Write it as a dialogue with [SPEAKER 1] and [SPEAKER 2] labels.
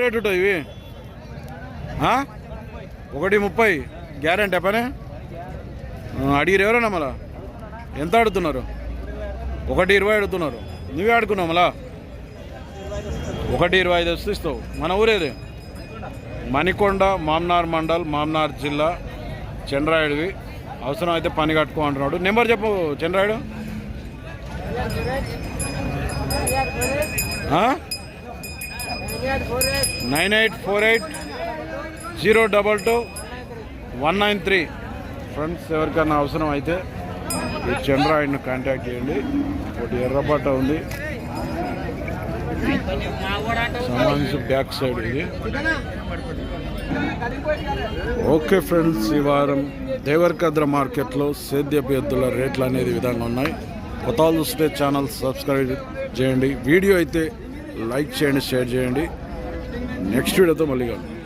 [SPEAKER 1] Rate ఉంటుంది ఇవి. ఒకటి ముప్పై. గ్యారంటీ పనే అడిగిరు ఎవరన్నా మళ్ళా? ఎంత ఆడుతున్నారు? ఒకటి ఇరవై అడుగుతున్నారు నువ్వే ఆడుకున్నావు మళ్ళా? ఒకటి ఇరవై ఐదు వస్తే ఇస్తావు. మన ఊరేది? మణికొండ మామ్నార్ మండల్ మామ్నార్ జిల్లా చంద్రాయుడివి. అవసరం అయితే పని కట్టుకో అంటున్నాడు. నెంబర్ చెప్పు Chandrayudu. Nine eight four eight zero double two one nine three. Friends ఎవరికైనా అవసరం అయితే ఈ చంద్రాయిడ్ను కాంటాక్ట్ చేయండి. ఒకటి ఎర్రబాట ఉంది. సంబంధించి బ్యాక్ సైడ్ ఇది. ఓకే ఫ్రెండ్స్ ఈ వారం దేవరకద్ర మార్కెట్లో సేద్యపు ఎద్దుల రేట్లు అనేది విధంగా ఉన్నాయి. కొత్త చూస్తే ఛానల్ సబ్స్క్రైబ్ చేయండి. వీడియో అయితే లైక్ చేయండి షేర్ చేయండి. నెక్స్ట్ వీడియోతో మళ్ళీ కాదు